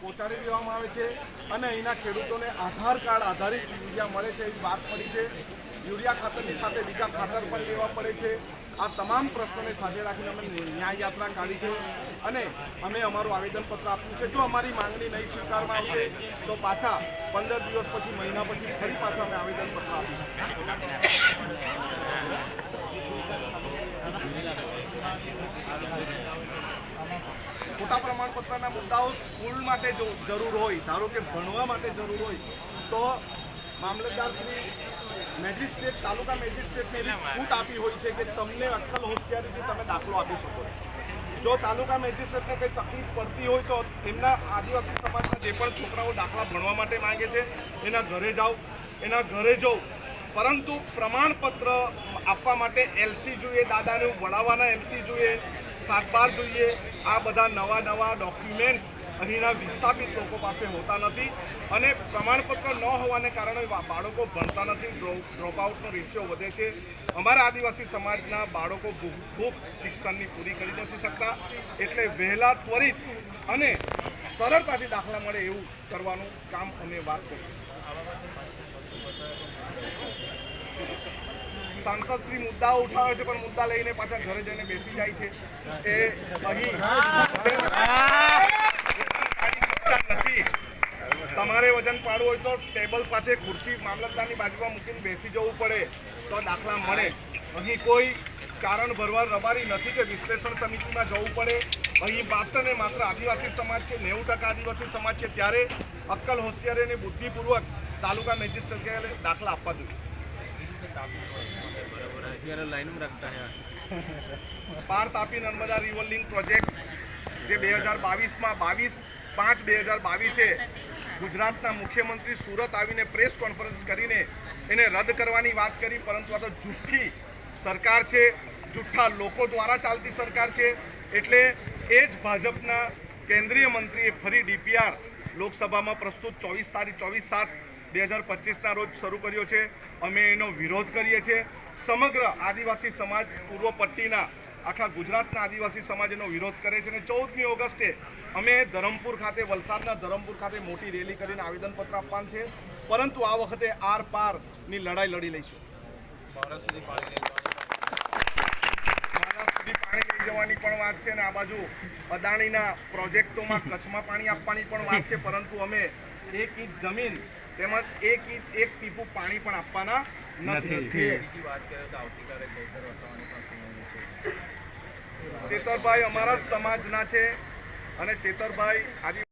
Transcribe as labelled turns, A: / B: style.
A: પહોંચાડી દેવામાં આવે છે અને અહીંના ખેડૂતોને આધાર કાર્ડ આધારિત યુરિયા મળે છે એવી વાત પડી છે. યુરિયા ખાતરની સાથે બીજા ખાતર પણ લેવા પડે છે. આ તમામ પ્રશ્નોને સાથે રાખીને અમે ન્યાય યાત્રા કાઢી છે અને અમે અમારું આવેદનપત્ર આપ્યું છે. જો અમારી માંગણી નહીં સ્વીકારવામાં આવશે, તો પાછા પંદર દિવસ પછી, મહિના પછી ફરી પાછા અમે આવેદનપત્ર આપીશું. ખોટા પ્રમાણપત્રના મુદ્દાઓ સ્કૂલ માટે જો જરૂર હોય, ધારો કે ભણવા માટે જરૂર હોય, તો મામલતદાર મેજિસ્ટ્રેટ, તાલુકા મેજિસ્ટ્રેટને એવી છૂટ આપી હોય છે કે તમને અક્કલ હોશિયારીથી તમે દાખલો આપી શકો જો તાલુકા મેજિસ્ટ્રેટને કંઈ તકલીફ પડતી હોય, તો એમના આદિવાસી સમાજના જે પણ છોકરાઓ દાખલા ભણવા માટે માંગે છે, એના ઘરે જાઓ, એના ઘરે જાઓ પરંતુ પ્રમાણપત્ર આપવા માટે એલસી જોઈએ, દાદાને વડાવાના એલસી જોઈએ, સાત બાર જોઈએ આ બધા નવા નવા ડોક્યુમેન્ટ અહીંના વિસ્થાપિત લોકો પાસે હોતા નથી અને પ્રમાણપત્ર ન હોવાને કારણે બાળકો ભણતા નથી ડ્રોપ આઉટનો રેશિયો વધે છે. અમારા આદિવાસી સમાજના બાળકો ભૂખ શિક્ષણની પૂરી કરી નથી શકતા. એટલે વહેલા, ત્વરિત અને સરળતાથી દાખલા મળે એવું કરવાનું કામ અમે વાત કરીશું સાંસદ શ્રી મુદ્દાઓ ઉઠાવે છે, પણ મુદ્દા લઈને પાછા ઘરે જઈને બેસી જાય છે. એ અહીં નથી. તમારે વજન પાડવું હોય તો ટેબલ પાસે ખુરશી મામલતદારની બાજુમાં મૂકીને બેસી જવું પડે તો દાખલા મળે. અહીં કોઈ કારણ ભરવા રબારી નથી કે વિશ્લેષણ સમિતિમાં જવું પડે. અહીં માત્ર ને માત્ર આદિવાસી સમાજ છે, નેવું ટકા આદિવાસી સમાજ છે. ત્યારે અક્કલ હોશિયારી અને બુદ્ધિપૂર્વક તાલુકા મેજિસ્ટ્રેટ દાખલા આપવા જોઈએ.
B: અત્યારે લાઈનમાં રાખતા હે
A: Par Tapi Narmada river link project જે બે હજાર બાવીસમાં બાવીસ પાંચ બે હજાર બાવીસે ગુજરાતના મુખ્યમંત્રી સુરત આવીને પ્રેસ કોન્ફરન્સ કરીને એને રદ કરવાની વાત કરી, પરંતુ આ તો જુઠ્ઠી સરકાર છે જુઠ્ઠા લોકો દ્વારા ચાલતી સરકાર છે. એટલે એ જ ભાજપના કેન્દ્રીય મંત્રીએ ફરી ડીપીઆર લોકસભામાં પ્રસ્તુત ચોવીસ તારીખ ચોવીસ સાત બે હજાર પચીસના રોજ શરૂ કર્યો છે. અમે એનો વિરોધ કરીએ છીએ. સમગ્ર આદિવાસી સમાજ પૂર્વ પટ્ટીના આખા ગુજરાતના આદિવાસી સમાજ એનો વિરોધ કરે છે અને ચૌદમી ઓગસ્ટે અમે ધરમપુર ખાતે વલસાડના ધરમપુર ખાતે મોટી રેલી કરીને આવેદનપત્ર આપવાનું છે. પરંતુ આ વખતે આર પારની લડાઈ લડી લઈશું.
B: સુધી પાણી લઈ
A: જવાની પણ વાત છે અને આ બાજુ અદાણીના પ્રોજેક્ટોમાં કચ્છમાં પાણી આપવાની પણ વાત છે. પરંતુ અમે એક ઇંચ જમીન તેમજ એક ઇંચ એક ટીપું પાણી પણ આપવાના નથી.
B: બીજી વાત કરીએ તો આવતીકાલે ચૈતર વસાવાની પણ સુનાવણી છે.
A: ચેતરભાઈ અમારા સમાજના છે અને ચેતરભાઈ આજે